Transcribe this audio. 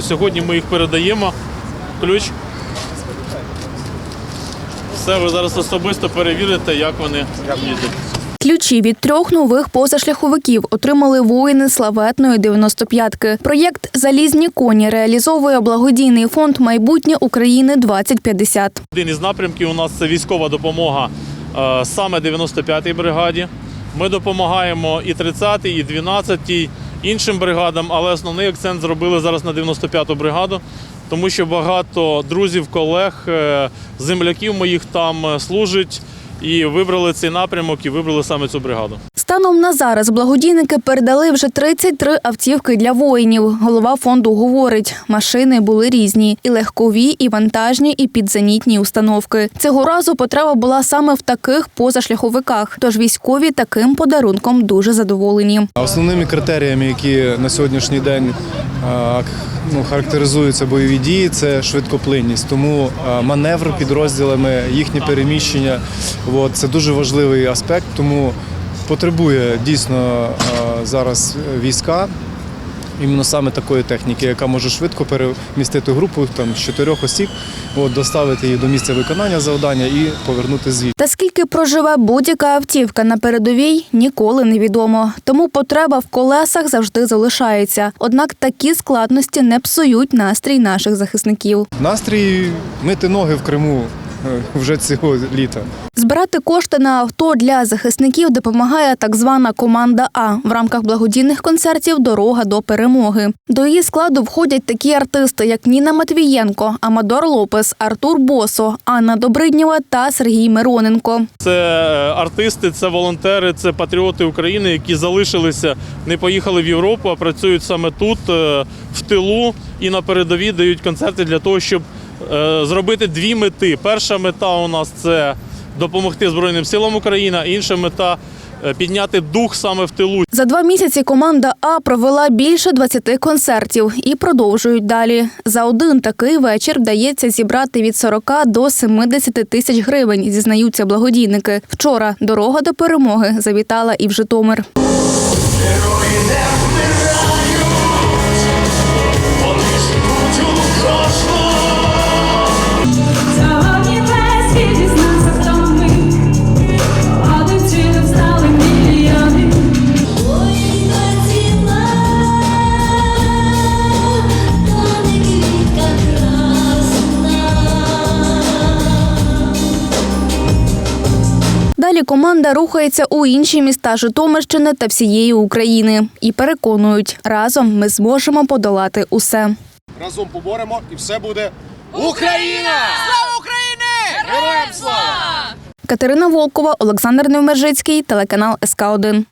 Сьогодні ми їх передаємо. Ключ. Все, ви зараз особисто перевірите, як вони їдуть. Ключі від трьох нових позашляховиків отримали воїни славетної 95-ки. Проєкт Залізні коні реалізовує благодійний фонд Майбутнє України 2050 Один із напрямків у нас це військова допомога е, саме 95-й бригаді. Ми допомагаємо і 30-й, і 12-й, іншим бригадам, але основний акцент зробили зараз на 95-ту бригаду, тому що багато друзів, колег, е, земляків моїх там служить і вибрали цей напрямок і вибрали саме цю бригаду. Станом на зараз благодійники передали вже 33 автівки для воїнів. Голова фонду говорить, машини були різні: і легкові, і вантажні, і підзенітні установки. Цього разу потреба була саме в таких позашляховиках. Тож військові таким подарунком дуже задоволені. Основними критеріями, які на сьогоднішній день ну, характеризуються бойові дії, це швидкоплинність. Тому маневр підрозділами, їхнє переміщення от, це дуже важливий аспект. Тому потребує дійсно е, зараз війська. Іменно саме такої техніки, яка може швидко перемістити групу там з чотирьох осіб, от, доставити її до місця виконання завдання і повернути звідти. Та скільки проживе будь-яка автівка на передовій, ніколи не відомо. Тому потреба в колесах завжди залишається. Однак такі складності не псують настрій наших захисників. Настрій мити ноги в Криму вже цього літа. Збирати кошти на авто для захисників допомагає так звана команда А в рамках благодійних концертів Дорога до перемоги. До її складу входять такі артисти, як Ніна Матвієнко, Амадор Лопес, Артур Босо, Анна Добриднєва та Сергій Мироненко. Це е, артисти, це волонтери, це патріоти України, які залишилися, не поїхали в Європу, а працюють саме тут, е, в тилу і на передовій дають концерти для того, щоб зробити дві мети. Перша мета у нас це допомогти Збройним силам України, а інша мета е, підняти дух саме в тилу. За два місяці команда А провела більше 20 концертів і продовжують далі. За один такий вечір вдається зібрати від 40 до 70 тисяч гривень, зізнаються благодійники. Вчора дорога до перемоги завітала і в Житомир. Сьогодні Далі команда рухається у інші міста Житомирщини та всієї України і переконують, разом ми зможемо подолати усе. разом поборемо і все буде Україна! Слава Україні! Героям слава! Катерина Волкова, Олександр Невмержицький, телеканал СК 1